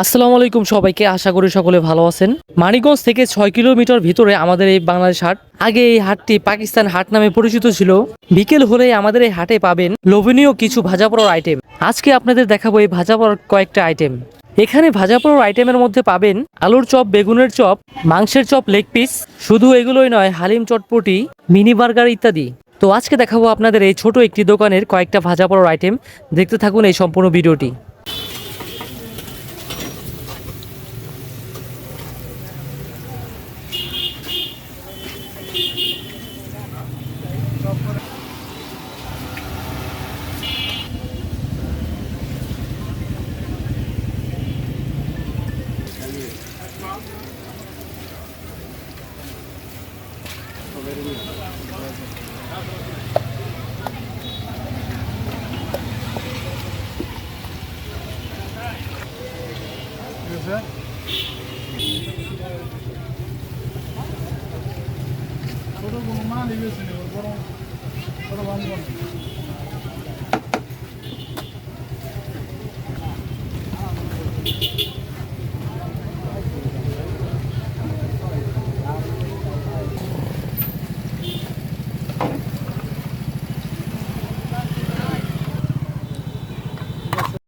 আসসালামু আলাইকুম সবাইকে, আশা করি সকলে ভালো আছেন। মানিকগঞ্জ থেকে ছয় কিলোমিটার ভিতরে আমাদের এই বাংলাদেশ হাট। আগে এই হাটটি পাকিস্তান হাট নামে পরিচিত ছিল। বিকেল হলে আমাদের এই হাটে পাবেন লোভনীয় কিছু ভাজা পড়ার আইটেম আজকে আপনাদের দেখাবো এই ভাজা পড়ার কয়েকটা আইটেম এখানে ভাজা পড়ার আইটেমের মধ্যে পাবেন আলুর চপ, বেগুনের চপ, মাংসের চপ লেগ পিস শুধু এগুলোই নয়, হালিম চটপটি, মিনি বার্গার ইত্যাদি। তো আজকে দেখাবো আপনাদের এই ছোট একটি দোকানের কয়েকটা ভাজা পড়ার আইটেম দেখতে থাকুন এই সম্পূর্ণ ভিডিওটি। Yes, sir. చదువుకున్నా నీవే సినిమా కూడా కూడా వండుకోండి